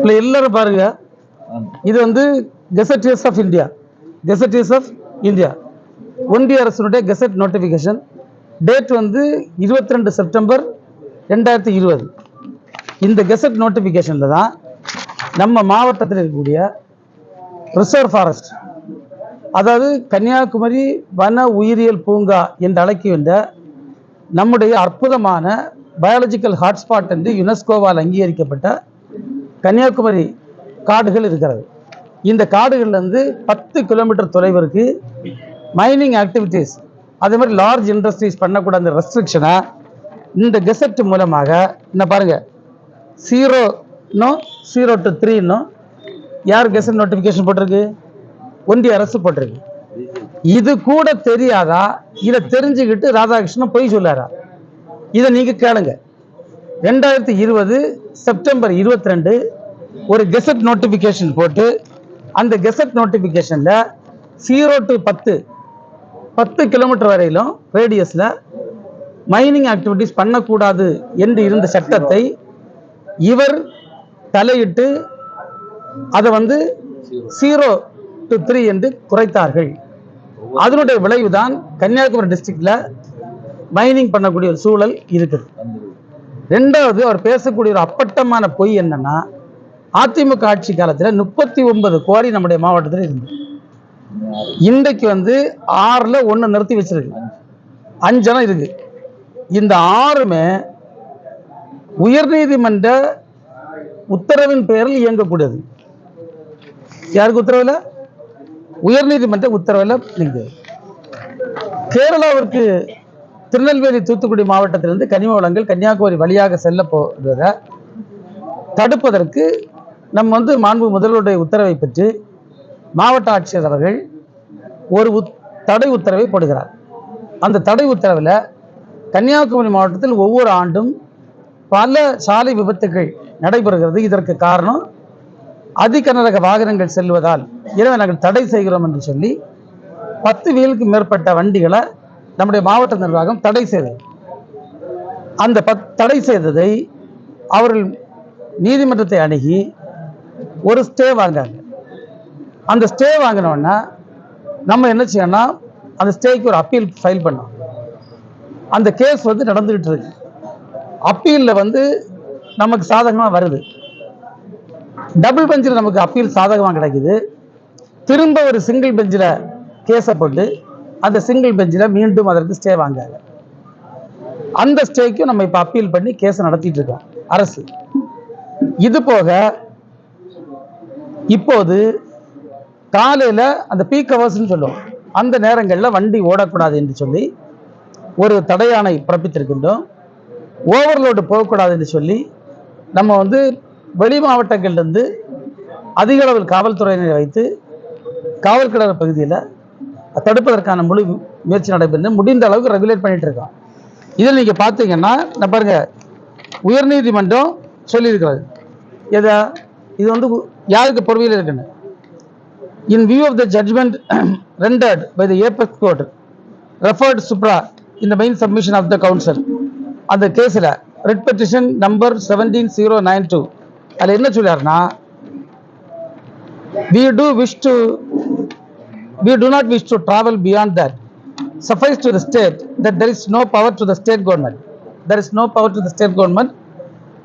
இல்லை எல்லாரும் பாருங்க. இது வந்து gazetteers of India gazetteers of India ஒன்றிய அரசினுடைய கெசட் நோட்டிஃபிகேஷன் டேட் வந்து இருபத்தி ரெண்டு செப்டம்பர் ரெண்டாயிரத்தி இருபது. இந்த கெசட் நோட்டிஃபிகேஷனில் தான் நம்ம மாவட்டத்தில் இருக்கக்கூடிய ரிசர்வ் ஃபாரஸ்ட் அதாவது கன்னியாகுமரி வன உயிரியல் பூங்கா என்று அழைக்கின்ற நம்முடைய அற்புதமான பயாலஜிக்கல் ஹாட்ஸ்பாட் என்று யுனெஸ்கோவால் அங்கீகரிக்கப்பட்ட கன்னியாகுமரி காடுகள் இருக்கிறது. இந்த காடுகள்லேருந்து பத்து கிலோமீட்டர் தொலைவிற்கு மைனிங் ஆக்டிவிட்டீஸ் அதே மாதிரி லார்ஜ் இண்டஸ்ட்ரீஸ் பண்ணக்கூடாத அந்த ரெஸ்ட்ரிக்ஷனை இந்த கெசட் மூலமாக என்ன பாருங்கள் ஜீரோன்னும் ஜீரோ டு த்ரீன்னும் யார் கெசட் நோட்டிஃபிகேஷன் போட்டிருக்கு? ஒன்றிய அரசு போட்டிருக்கு. இது கூட தெரியாதா? இதை தெரிஞ்சுக்கிட்டு ராதாகிருஷ்ணன் பொய் சொல்லாரா இதை நீங்கள் கேளுங்க. ரெண்டாயிரத்தி இருபது செப்டம்பர் இருபத்தி ரெண்டு ஒரு கெசட் நோட்டிஃபிகேஷன் போட்டு அந்த கெசட் நோட்டிஃபிகேஷனில் ஜீரோ டு பத்து பத்து கிலோமீட்டர் வரையிலும் ரேடியஸில் மைனிங் ஆக்டிவிட்டிஸ் பண்ணக்கூடாது என்று இருந்த சட்டத்தை இவர் தலையிட்டு அதை வந்து ஜீரோ டு த்ரீ என்று குறைத்தார்கள். அதனுடைய விளைவுதான் கன்னியாகுமரி டிஸ்ட்ரிக்டில் மைனிங் பண்ணக்கூடிய ஒரு சூழல் இருக்குது. ரெண்டாவது அவர் பேசக்கூடிய ஒரு அப்பட்டமான பொய் என்னன்னா அதிமுக ஆட்சி காலத்தில் முப்பத்தி ஒன்பது கோடி நம்முடைய மாவட்டத்தில் இருந்து. இன்றைக்கு வந்து ஆறில் ஒன்று நிறுத்தி வச்சிருக்கு. அஞ்சனம் இருக்கு. இந்த ஆறுமே உயர்நீதிமன்ற உத்தரவின் பெயரில் இயங்கக்கூடியது. யாருக்கு உத்தரவில் உயர்நீதிமன்ற உத்தரவில் இருக்குது கேரளாவிற்கு திருநெல்வேலி தூத்துக்குடி மாவட்டத்திலிருந்து கனிம வளங்கள் கன்னியாகுமரி வழியாக செல்ல போவதை தடுப்பதற்கு நம்ம வந்து மாண்பு முதல்வருடைய உத்தரவை பெற்று மாவட்ட ஆட்சியர் அவர்கள் ஒரு உத் தடை உத்தரவை போடுகிறார். அந்த தடை உத்தரவில் கன்னியாகுமரி மாவட்டத்தில் ஒவ்வொரு ஆண்டும் பல சாலை விபத்துகள் நடைபெறுகிறது. இதற்கு காரணம் அதிகனரக வாகனங்கள் செல்வதால் இரவு நாங்கள் தடை செய்கிறோம் என்று சொல்லி பத்து வீலுக்கு மேற்பட்ட வண்டிகளை நம்முடைய மாவட்ட நிர்வாகம் தடை செய்தது. அந்த பத் தடை செய்ததை அவர்கள் நீதிமன்றத்தை அணுகி ஒரு ஸ்டே வாங்குறாங்க. அந்த ஸ்டே வாங்கினோடனே நம்ம என்ன செய்யணும்னா அந்த ஸ்டேக்கு ஒரு அப்பீல் ஃபைல் பண்ணோம் அந்த கேஸ் வந்து நடந்துகிட்டு இருக்கு. அப்பீலில் வந்து நமக்கு சாதகமாக வருது. டபுள் பெஞ்சில் நமக்கு அப்பீல் சாதகமாக கிடைக்குது. திரும்ப ஒரு சிங்கிள் பெஞ்சில் கேஸை போட்டு அந்த சிங்கிள் பெஞ்சில் மீண்டும் அதற்கு ஸ்டே வாங்குறாங்க. அந்த ஸ்டேக்கும் நம்ம இப்போ அப்பீல் பண்ணி கேஸை நடத்திட்டு இருக்கோம். அரசு. இது போக இப்போது காலையில் அந்த பீக் ஹவர்ஸ்னு சொல்லுவோம். அந்த நேரங்களில் வண்டி ஓடக்கூடாது என்று சொல்லி ஒரு தடையானை பிறப்பித்திருக்கின்றோம். ஓவர்லோடு போகக்கூடாது என்று சொல்லி நம்ம வந்து வெளி மாவட்டங்கள்லேருந்து அதிக அளவில் காவல்துறையினரை வைத்து காவல் பகுதியில் தடுப்பதற்கான முழு முயற்சி நடைபெற்று முடிந்த அளவுக்கு ரெகுலேட் பண்ணிட்டு இருக்கோம். இதில் நீங்கள் பார்த்தீங்கன்னா நான் பாருங்கள் உயர்நீதிமன்றம் சொல்லியிருக்கிறது. எதை? இது வந்து யாருக்கு பொறுமையில் இருக்குன்னு in view of the judgment rendered by the apex court referred supra இந்த main submission of the council அந்த கேஸில் writ petition number seventeen zero nine two அதில் என்ன சொல்லியாருன்னா we do wish to we do not wish to travel beyond that suffice to the state that there is no power to the state government there is no power to the state government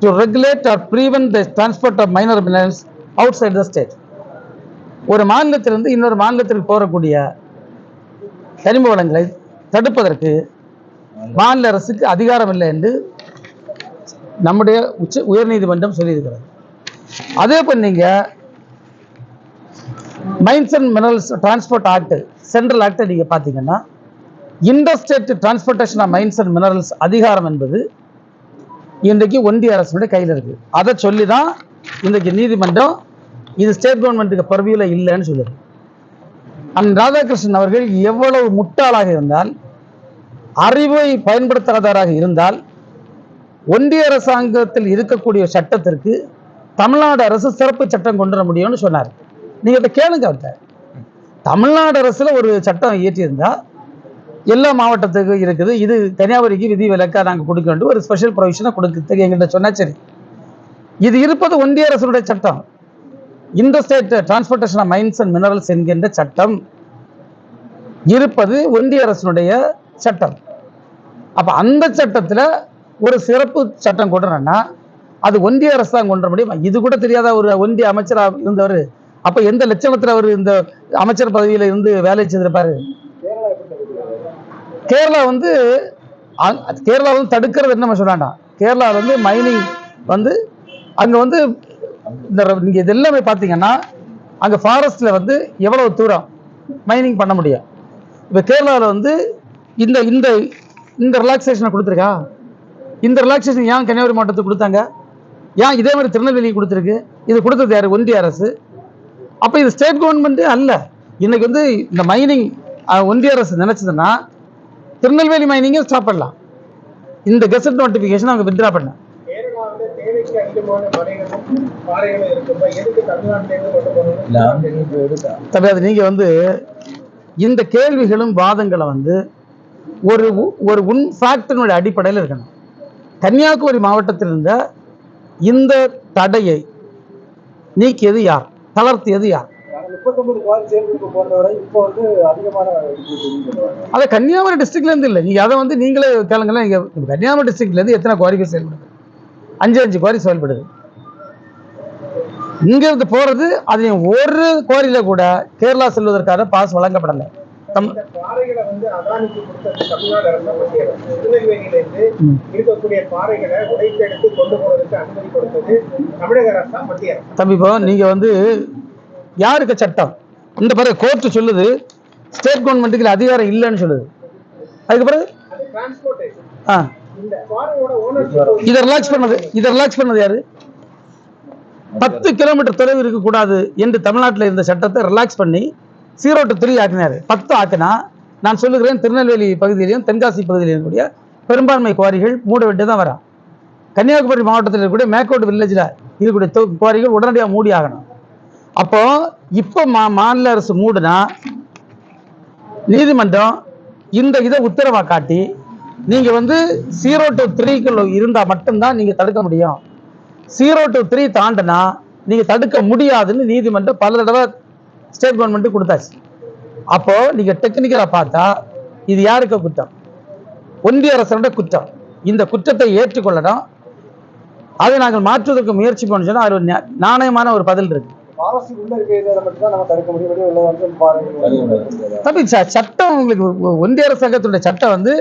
to regulate or prevent the transport of minor minerals outside the state. ஒரு மாநிலத்திலிருந்து இன்னொரு மாநிலத்திற்கு போகக்கூடிய கனிம வளங்களை தடுப்பதற்கு மாநில அரசுக்கு அதிகாரம் இல்லை என்று நம்முடைய உச்ச உயர்நீதிமன்றம் சொல்லியிருக்கிறது. அதே போல் நீங்கள் mines and minerals transport act central ஆக்டை நீங்கள் பார்த்தீங்கன்னா interstate transportation of mines and minerals அதிகாரம் என்பது இன்றைக்கு ஒன்றிய அரசுடைய கையில் இருக்குது அதை சொல்லி தான் இன்றைக்கு நீதிமன்றம் இது ஸ்டேட் கவர்மெண்ட்டுக்கு பரவியில் இல்லைன்னு சொல்லுது. அண்ட் ராதாகிருஷ்ணன் அவர்கள் எவ்வளவு முட்டாளாக இருந்தால் அறிவை பயன்படுத்தாதவராக இருந்தால் ஒன்றிய அரசாங்கத்தில் இருக்கக்கூடிய சட்டத்திற்கு தமிழ்நாடு அரசு சிறப்பு சட்டம் கொண்டு வர முடியும்னு சொன்னார். நீங்கள் இதை கேளுங்க அவர்கிட்ட. தமிழ்நாடு அரசில் ஒரு சட்டம் இயற்றியிருந்தால் எல்லா மாவட்டத்துக்கும் இருக்குது. இது கன்னியாகுமரிக்கு விதி விலக்காக நாங்கள் கொடுக்க வேண்டும் ஒரு ஸ்பெஷல் ப்ரொவிஷனை கொடுக்கறதுக்கு எங்கள்கிட்ட சொன்னால் சரி. இது இருப்பது ஒன்றிய அரசுடைய சட்டம். Interstate transportation of mines and minerals என்கின்ற சட்டம் இருப்பது ஒன்றிய அரசுடைய சட்டம். அப்போ அந்த சட்டத்தில் ஒரு சிறப்பு சட்டம் கொண்டுறேன்னா அது ஒன்றிய அரசு தான் கொண்டு முடியும். இது கூட தெரியாத ஒரு ஒன்றிய அமைச்சராக இருந்தவர். அப்போ எந்த லட்சணத்தில் அவர் இந்த அமைச்சர் பதவியில் இருந்து வேலை செய்திருப்பாரு? கேரளா வந்து கேரளா வந்து தடுக்கிறது என்ன சொல்றாண்டா கேரளா வந்து மைனிங் வந்து அங்கே வந்து இந்த நீங்கள் இது எல்லாமே பார்த்தீங்கன்னா அங்கே ஃபாரஸ்ட்ல வந்து எவ்வளோ தூரம் மைனிங் பண்ண முடியும்? இப்போ கேரளாவில் வந்து இந்த இந்த இந்த ரிலாக்ஸேஷனை கொடுத்துருக்கா? இந்த ரிலாக்ஸேஷன் ஏன் கன்னியாகுமரி மாவட்டத்துக்கு கொடுத்தாங்க? ஏன் இதே மாதிரி திருநெல்வேலி கொடுத்துருக்கு? இது கொடுத்தது யார்? ஒன்றிய அரசு. அப்போ இது ஸ்டேட் கவர்மெண்ட்டு அல்ல. இன்றைக்கி வந்து இந்த மைனிங் ஒன்றிய அரசு நினச்சதுன்னா திருநெல்வேலி மைனிங்கை ஸ்டாப் பண்ணலாம். இந்த கெசட் நோட்டிஃபிகேஷன் அவங்க வித்ரா பண்ண கேரளாவுல தம்பி அது நீங்கள் வந்து இந்த கேள்விகளும் வாதங்களை வந்து ஒரு உ- ஒரு உன் ஃபேக்டினுடைய அடிப்படையில் இருக்கணும். கன்னியாகுமரி மாவட்டத்தில் இருந்த இந்த தடையை நீக்கியது யார்? தளர்த்தியது யார்? முப்பத்தொன்பது கால் சேர்ந்து போன்றவரை இப்போ வந்து அதிகமான அதை கன்னியாகுமரி டிஸ்ட்ரிக்ட்ல இருந்து இல்லை. நீங்க அதை வந்து நீங்களே கேளுங்களேன். இங்க கன்னியாகுமரி டிஸ்ட்ரிக்ட்ல இருந்து எத்தனை குவாரிகள் செயல்படுது? அஞ்சு அஞ்சு குவாரி செயல்படுது. இங்க இருந்து போறது அது ஒரு குவாரியில கூட கேரளா செல்வதற்கான பாஸ் வழங்கப்படலை. தம் இந்த பாறைகளை வந்து அதானிக்கு கொடுத்தது தமிழ்நாடு அரசு மத்திய அரசு திருநெல்வேலியிலிருந்து ம். இருக்கக்கூடிய பாறைகளை உடைத்தெடுத்து கொண்டு போவதற்கு அனுமதி கொடுத்தது தமிழக அரசா மத்திய அரசு. தம்பி இப்போ நீங்க வந்து யாருக்கு சட்டம்? இந்த பிறகு கோர்ட் சொல்லுது ஸ்டேட் கவர்மெண்ட்டுக்கு அதிகாரம் இல்லைன்னு சொல்லுது. அதுக்கு பிறகு? ஆ. இதை ரிலாக்ஸ் பண்ணது இதை ரிலாக்ஸ் பண்ணது யாரு? பத்து கிலோமீட்டர் தொலைவு இருக்கக்கூடாது என்று தமிழ்நாட்டில் இருந்த சட்டத்தை ரிலாக்ஸ் பண்ணி ஜீரோ டு த்ரீ ஆக்கினார். பத்து ஆக்கினா நான் சொல்லுகிறேன் திருநெல்வேலி பகுதியிலையும் தென்காசி பகுதியிலையும் கூடிய பெரும்பான்மை குவாரிகள் மூட வேண்டியதான் வரா. கன்னியாகுமரி மாவட்டத்தில் இருக்கக்கூடிய மேக்கோட் வில்லேஜில் இருக்கக்கூடிய குவாரிகள் உடனடியாக மூடி ஆகணும். அப்போ இப்போ மா மாநில அரசு மூடுனா நீதிமன்றம் இந்த இதை உத்தரவை காட்டி நீங்கள் வந்து ஜீரோ டு த்ரீக்குள்ள இருந்தால் மட்டும்தான் நீங்கள் தடுக்க முடியும். ஜீரோ டு த்ரீ தாண்டினா நீங்கள் தடுக்க முடியாதுன்னு நீதிமன்றம் பல தடவை ஸ்டேட் கவர்மெண்ட்டு கொடுத்தாச்சு. அப்போது நீங்கள் டெக்னிக்கலாக பார்த்தா இது யாருக்கு குற்றம்? ஒன்றிய அரசோட குற்றம். இந்த குற்றத்தை ஏற்றுக்கொள்ளணும். அதை நாங்கள் மாற்றுவதற்கு முயற்சி பண்ண சொன்னால் அது ஒரு நாணயமான ஒரு பதில் இருக்குது தம்பி சட்டம் உங்களுக்கு ஒன்றிய அரசாங்கத்துடைய சட்டம் வந்து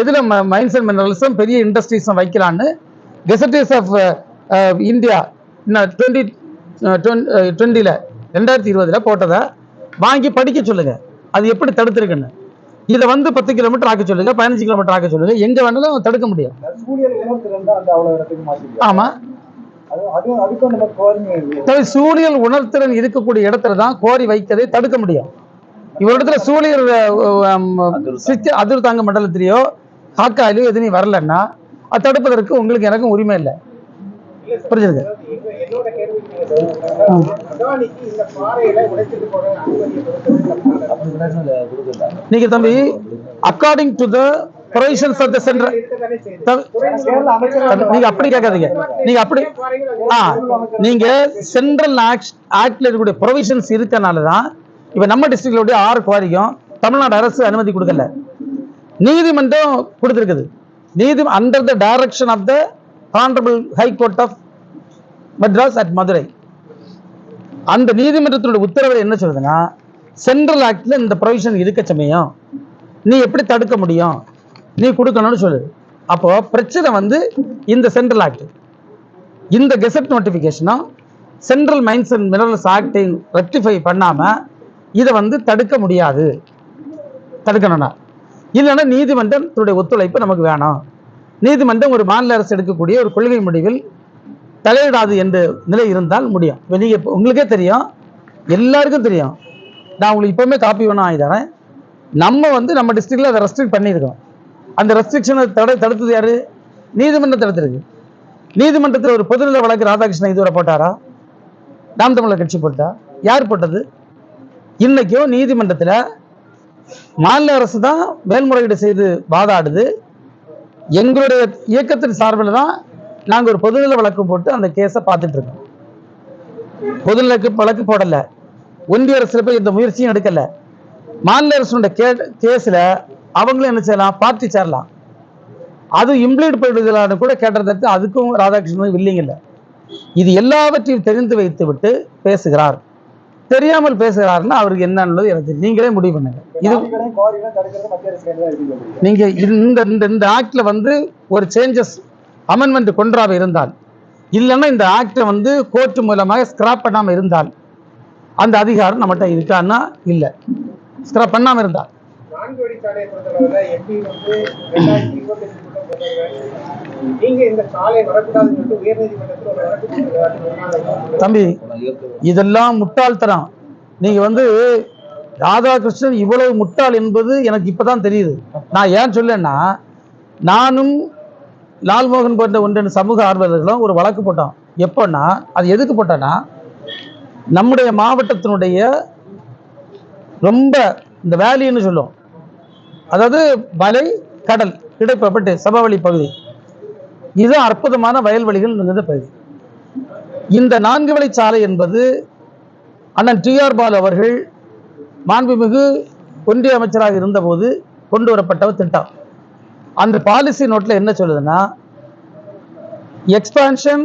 எதுல மைன்ஸ் அண்ட் மினரல்ஸும் பெரிய இண்டஸ்ட்ரீஸும் வைக்கலான்னு கெசட்டிஸ் ஆஃப் இந்தியா டுவெண்ட்டி டுவெண்ட்டியில் ரெண்டாயிரத்தி இருபதில் போட்டதை வாங்கி படிக்க சொல்லுங்க. அது எப்படி தடுத்திருக்குன்னு. இதை வந்து பத்து கிலோமீட்டர் ஆக்க சொல்லுங்க பதினஞ்சு கிலோமீட்டர் ஆக்க சொல்லுங்க எங்க வேணாலும் தடுக்க முடியும். சூரியன் சூழியல் உணர்திறன் இருக்கக்கூடிய இடத்துல தான் கோரி வைக்கதை தடுக்க முடியும். இவரிடத்துல சூழியல் அதிர் தாங்க மண்டலத்திலேயோ காக்காயிலையோ எதுவும் வரலன்னா அது தடுப்பதற்கு உங்களுக்கு எனக்கும் உரிமை இல்லை. அரசு. நீங்க தம்பி according to the provisions of the central நீங்க அப்படி கேட்காதீங்க. நீங்க அப்படி ஆ நீங்க சென்ட்ரல் ஆக்ட் ஆக்ட்ல இருக்கக்கூடிய ப்ரொவிஷன்ஸ் இருக்கனால தான் இப்ப நம்ம டிஸ்ட்ரிக்ட்ல ஆறு குவாரிக்கும் தமிழ்நாடு அரசு அனுமதி கொடுக்கல. நீதிமன்றம் கொடுத்துருக்குது. நீதி under the direction of the honourable high court of Madras at Madurai அந்த நீதிமன்றத்தினுடைய உத்தரவு என்ன சொல்லுதுன்னா சென்ட்ரல் ஆக்ட்ல இந்த ப்ரொவிஷன் இருக்க சமயம் நீ எப்படி தடுக்க முடியும்? நீ கொடுக்கணும்னு சொல்லு. அப்போ பிரச்சனை வந்து இந்த சென்ட்ரல் ஆக்ட் இந்த கெசட் நோட்டிஃபிகேஷனும் சென்ட்ரல் மைன்ஸ் அண்ட் மினரல்ஸ் ஆக்டை ரெக்டிஃபை பண்ணாமல் இதை வந்து தடுக்க முடியாது. தடுக்கணும்னா. இல்லைன்னா நீதிமன்றத்துடைய ஒத்துழைப்பு நமக்கு வேணும். நீதிமன்றம் ஒரு மாநில அரசு எடுக்கக்கூடிய ஒரு கொள்கை முடிவில் தலையிடாது என்ற நிலை இருந்தால் முடியும். இப்போ நீங்கள் உங்களுக்கே தெரியும். எல்லாருக்கும் தெரியும். நான் உங்களுக்கு இப்போவுமே காப்பி வேணும் வாங்கி தரேன். நம்ம வந்து நம்ம டிஸ்ட்ரிக்டில் அதை ரெஸ்ட்ரிக்ட் பண்ணியிருக்கோம். அந்த ரெஸ்ட்ரிக்ஷனை தடை தடுத்தது யாரு? நீதிமன்றம் தடுத்திருக்கு. நீதிமன்றத்தில் ஒரு பொதுநல வழக்கு ராதாகிருஷ்ணன் இதுவரை போட்டாரா? நாம் தமிழர் கட்சி போட்டா? யார் போட்டது? இன்னைக்கும் நீதிமன்றத்தில் மாநில அரசு தான் மேல்முறையீடு செய்து வாதாடுது. எங்களுடைய இயக்கத்தின் சார்பில் தான் நாங்கள் ஒரு பொதுநல வழக்கு போட்டு அந்த கேஸை பார்த்துட்டு இருக்கோம். பொதுநலக்கு வழக்கு போடலை. ஒன்றிய அரசில் போய் இந்த முயற்சியும் எடுக்கலை. மாநில அரசுடைய கே கேஸில் அவங்களும் என்ன செய்யலாம்? பார்ட்டி சேரலாம். அது இம்ப்ளீட் பண்ணுறதுலான்னு கூட கேட்டதற்கு அதுக்கும் ராதாகிருஷ்ணன் வில்லிங் இல்லை. இது எல்லாவற்றையும் தெரிந்து வைத்து விட்டு பேசுகிறார். தெரியாமல் பேசுகிறாருன்னா அவருக்கு என்னன்றது எனக்கு. நீங்களே முடிவு பண்ணுங்க. இது நீங்க இந்த இந்த இந்த ஆக்ட்ல வந்து ஒரு சேஞ்சஸ் அமெண்ட்மெண்ட் கொன்றாக இருந்தால் இல்லைன்னா இந்த ஆக்டை வந்து கோர்ட் மூலமாக ஸ்கிராப் பண்ணாம இருந்தால் அந்த அதிகாரம் நம்மகிட்ட இருக்கான்னா இல்லை. ஸ்கிராப் பண்ணாம இருந்தால். நான்கு வழிச்சாலையை பொறுத்தளவுல எம்பி வந்து ரெண்டாயிரத்தி இருபத்தஞ்சுக்குள்ள கொண்டாடுவேன் நீங்க இந்த சாலை வரக்கூடாதுன்னு சொல்லிட்டு உயர்நீதிமன்றத்தில் ஒரு வழக்கு தம்பி இதெல்லாம் முட்டாள்தனம் நீங்க வந்து ராதாகிருஷ்ணன் இவ்வளவு முட்டாள் என்பது எனக்கு இப்பதான் தெரியுது. நான் ஏன் சொல்லேன்னா நானும் லால்மோகன் போன்ற ஒன்றின் சமூக ஆர்வலர்களும் ஒரு வழக்கு போட்டோம். எப்போன்னா அது எதுக்கு போட்டோன்னா நம்முடைய மாவட்டத்தினுடைய ரொம்ப இந்த வேலின்னு சொல்லுவோம். அதாவது மலை கடல் இடைப்பட்டு சமவெளி பகுதி. இது அற்புதமான வயல்வெளிகள் நிறைந்த பகுதி. இந்த நான்கு வழி சாலை என்பது அண்ணன் டிஆர் பால் அவர்கள் மாண்புமிகு ஒன்றிய அமைச்சராக இருந்தபோது கொண்டு வரப்பட்ட ஒரு திட்டம். அந்த பாலிசி நோட்டில் என்ன சொல்லுதுன்னா expansion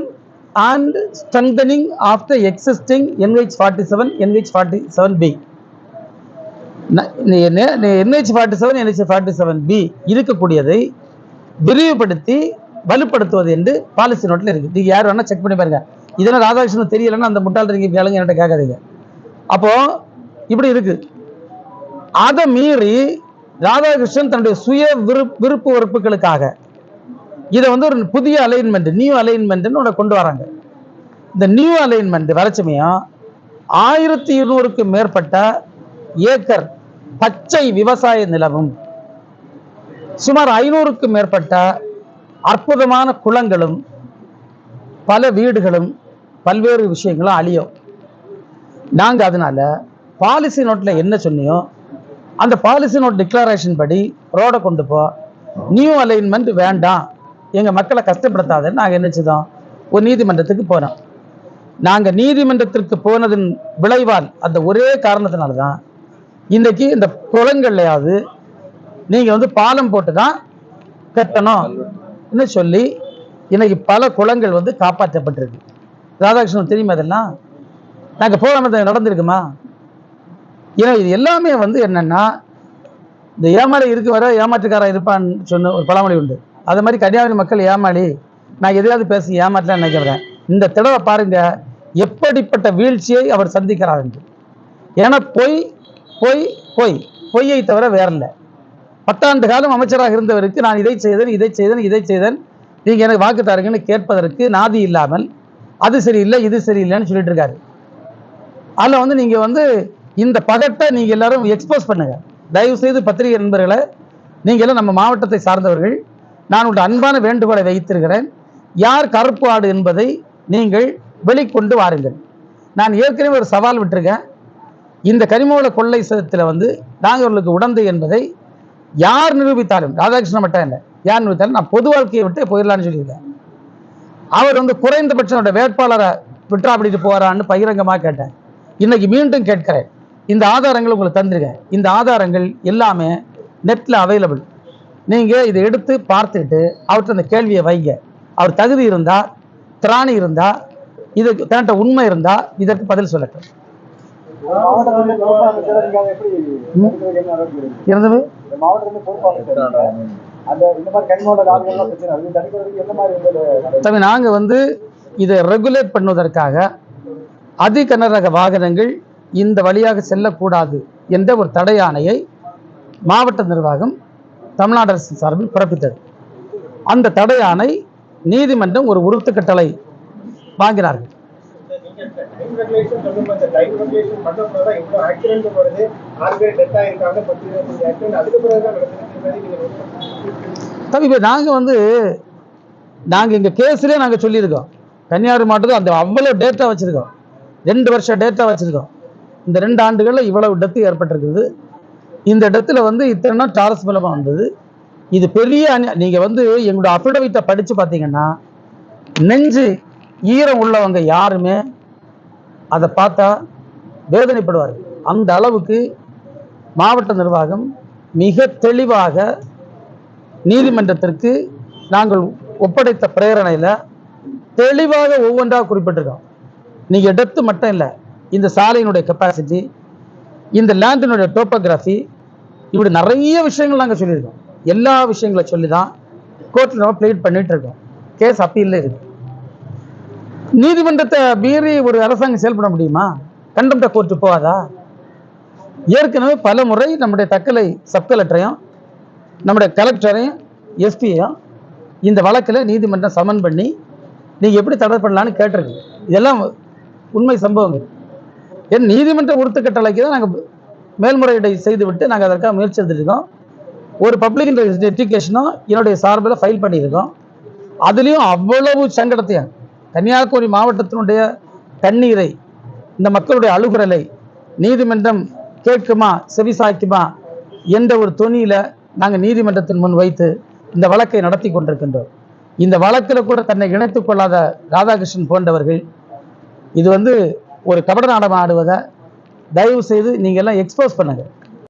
and strengthening of the existing NH forty seven NH forty seven B NH forty seven NH forty seven B இருக்கக்கூடியதை விரிவுபடுத்தி வலுப்படுத்துவது என்று பாலிசி நோட்டில் இருக்குது நீங்கள் யார் வேணால் செக் பண்ணி பாருங்க. இதெல்லாம் ராதாகிருஷ்ணன் தெரியலைன்னா அந்த முட்டாள் இருக்கு கேளுங்க என்கிட்ட கேட்காதீங்க. அப்போ இப்படி இருக்குது அதை மீறி ராதாகிருஷ்ணன் தன்னுடைய சுய விருப் விருப்பு வெறுப்புகளுக்காக இதை வந்து ஒரு புதிய அலைன்மெண்ட் நியூ அலைன்மெண்ட்னு ஒன்று கொண்டு வராங்க. இந்த நியூ அலைன்மெண்ட் வரச்சமயம் ஆயிரத்தி இருநூறுக்கு மேற்பட்ட ஏக்கர் பச்சை விவசாய நிலமும் சுமார் ஐநூறுக்கும் மேற்பட்ட அற்புதமான குளங்களும் பல வீடுகளும் பல்வேறு விஷயங்களும் அழியும். நாங்கள் அதனால பாலிசி நோட்டில் என்ன சொன்னியோ அந்த பாலிசி நோட் டிக்ளரேஷன் படி ரோடை கொண்டு போ. நியூ அலைன்மெண்ட் வேண்டாம். எங்கள் மக்களை கஷ்டப்படுத்தாதுன்னு நாங்கள் என்ன செய்தோம்? ஒரு நீதிமன்றத்துக்கு போனோம். நாங்கள் நீதிமன்றத்திற்கு போனதன் விளைவால் அந்த ஒரே காரணத்தினால தான் இன்றைக்கி இந்த குளங்கள்லையாவது நீங்கள் வந்து பாலம் போட்டு தான் கட்டணும்னு சொல்லி இன்றைக்கி பல குளங்கள் வந்து காப்பாற்றப்பட்டிருக்கு. ராதாகிருஷ்ணன் தெரியுமா அதெல்லாம் நாங்கள் போகாமல் நடந்திருக்குமா? ஏன்னா இது எல்லாமே வந்து என்னென்னா இந்த ஏமாளி இருக்கு வர ஏமாற்றுக்காரன் இருப்பான்னு சொன்ன ஒரு பழமொழி உண்டு. அது மாதிரி கன்னியாகுமரி மக்கள் ஏமாளி நான் எதையாவது பேசி ஏமாற்றலாம் நினைக்கிறேன். இந்த தடவை பாருங்கள் எப்படிப்பட்ட வீழ்ச்சியை அவர் சந்திக்கிறார் என்று. ஏன்னா பொய் பொய் பொய் பொய்யை தவிர வேற இல்லை பத்தாண்டு காலம் அமைச்சராக இருந்தவருக்கு நான் இதை செய்தேன் இதை செய்தேன் இதை செய்தேன். நீங்கள் எனக்கு வாக்கு தாருங்கன்னு கேட்பதற்கு நாதி இல்லாமல் அது சரியில்லை இது சரியில்லைன்னு சொல்லிட்டு இருக்காரு. அதில் வந்து நீங்கள் வந்து இந்த பகட்டை நீங்கள் எல்லாரும் எக்ஸ்போஸ் பண்ணுங்கள் தயவு செய்து பத்திரிகை நண்பர்களை நீங்க எல்லாம் நம்ம மாவட்டத்தை சார்ந்தவர்கள் நான் உங்கள் அன்பான வேண்டுகோளை வைத்திருக்கிறேன். யார் கருப்பு ஆடு என்பதை நீங்கள் வெளிக்கொண்டு வாருங்கள். நான் ஏற்கனவே ஒரு சவால் விட்டிருக்கேன். இந்த கனிமவள கொள்ளை சதத்தில் வந்து நாங்கவர்களுக்கு உடந்தை என்பதை யார் நிரூபித்தாலும் ராதாகிருஷ்ணன் மட்டும் இல்லை யார் நிரூபித்தாலும் நான் பொது வாழ்க்கையை விட்டு போயிடலான்னு சொல்லியிருக்கேன் அவர் வந்து குறைந்தபட்சம் வேட்பாளரை வேட்பாளரை விட்டுறாப்பிட்டு போகிறான்னு பகிரங்கமாக கேட்டேன். இன்னைக்கு மீண்டும் கேட்கிறேன். இந்த ஆதாரங்கள் உங்களுக்கு தந்திருக்கேன். இந்த ஆதாரங்கள் எல்லாமே நெட்டில் அவைலபிள் நீங்கள் இதை எடுத்து பார்த்துட்டு அவர்கிட்ட அந்த கேள்வியை வைங்க. அவர் தகுதி இருந்தால் திராணி இருந்தால் இதுக்கு தன்கிட்ட உண்மை இருந்தால் இதற்கு பதில் சொல்லட்டும். இருந்தது? தம்பி நாங்கள் வந்து இதை ரெகுலேட் பண்ணுவதற்காக அதிகனரக வாகனங்கள் இந்த வழியாக செல்லக்கூடாது என்ற ஒரு தடை ஆணையை மாவட்ட நிர்வாகம் தமிழ்நாடு அரசு சார்பில் பிறப்பித்தது அந்த தடை ஆணை நீதிமன்றம் ஒரு உறுத்து கட்டளை வாங்கினார்கள் நீங்க ரெகுலேஷன் சொல்லும்போது அந்த டைம் ரெகுலேஷன் பண்ணப்போ தான் இவ்வளோ ஆக்சிடென்ட் வருது. ஆறு பேர் டெத் ஆயிருக்காங்க பத்து இருபத்தஞ்சு ஆக்சிடென்ட் அதுக்கு பிறகு தான் நடக்குது. தம்பி இப்போ நாங்கள் வந்து நாங்கள் இங்கே கேஸ்லேயே நாங்கள் சொல்லியிருக்கோம். கன்னியாகுமரி மாவட்டத்தில் அந்த அவ்வளோ டேட்டா வச்சுருக்கோம். ரெண்டு வருஷம் டேட்டா வச்சுருக்கோம். இந்த ரெண்டு ஆண்டுகளில் இவ்வளவு டெத்து ஏற்பட்டிருக்குது. இந்த இடத்துல வந்து இத்தனை டாரஸ் மூலமாக வந்தது. இது பெரிய நீங்கள் வந்து எங்களோட அஃபிடவிட்டை படித்து பார்த்தீங்கன்னா நெஞ்சு ஈரம் உள்ளவங்க யாருமே அதை பார்த்தா வேதனைப்படுவார்கள். அந்த அளவுக்கு மாவட்ட நிர்வாகம் மிக தெளிவாக நீதிமன்றத்திற்கு நாங்கள் ஒப்படைத்த பிரேரணையில் தெளிவாக ஒவ்வொன்றாக குறிப்பிட்டிருக்கோம். நீங்கள் எடுத்து மட்டும் இல்லை இந்த சாலையினுடைய கெப்பாசிட்டி இந்த லேண்டினுடைய டோப்போகிராஃபி இப்படி நிறைய விஷயங்கள் நாங்கள் சொல்லியிருக்கோம். எல்லா விஷயங்களை சொல்லி தான் கோர்ட்டில் நம்ம ப்ளீட் பண்ணிட்டு இருக்கோம். கேஸ் அப்பீலில் இருக்குது நீதிமன்றத்தை மீறி ஒரு அரசாங்கம் செயல்பட முடியுமா? கண்டம்ட கோர்ட்டு போகாதா? ஏற்கனவே பல முறை நம்முடைய தக்கலை சப் கலெக்டரையும் நம்முடைய கலெக்டரையும் எஸ்பியையும் இந்த வழக்கில் நீதிமன்றம் சமன் பண்ணி நீங்கள் எப்படி தடை பண்ணலான்னு கேட்டிருக்கு இதெல்லாம் உண்மை சம்பவங்கள். என் நீதிமன்ற உறுத்து கட்டளைக்கு தான் நாங்கள் மேல்முறையீடை செய்துவிட்டு நாங்கள் அதற்காக முயற்சி எடுத்துருக்கோம் ஒரு பப்ளிக் எஜுகேஷனும் என்னுடைய சார்பில் ஃபைல் பண்ணியிருக்கோம். அதுலேயும் அவ்வளவு சங்கடத்தையும் கன்னியாகுமரி மாவட்டத்தினுடைய தண்ணீரை இந்த மக்களுடைய அழுகுரலை நீதிமன்றம் கேட்குமா செவிசாய்க்குமா என்ற ஒரு துணியில் நாங்கள் நீதிமன்றத்தின் முன் வைத்து இந்த வழக்கை நடத்தி கொண்டிருக்கின்றோம். இந்த வழக்கில் கூட தன்னை இணைத்து கொள்ளாத ராதாகிருஷ்ணன் போன்றவர்கள் இது வந்து ஒரு கபட நாடகம் ஆடுவதை தயவு செய்து நீங்கள் எல்லாம் எக்ஸ்போஸ் பண்ணுங்கள்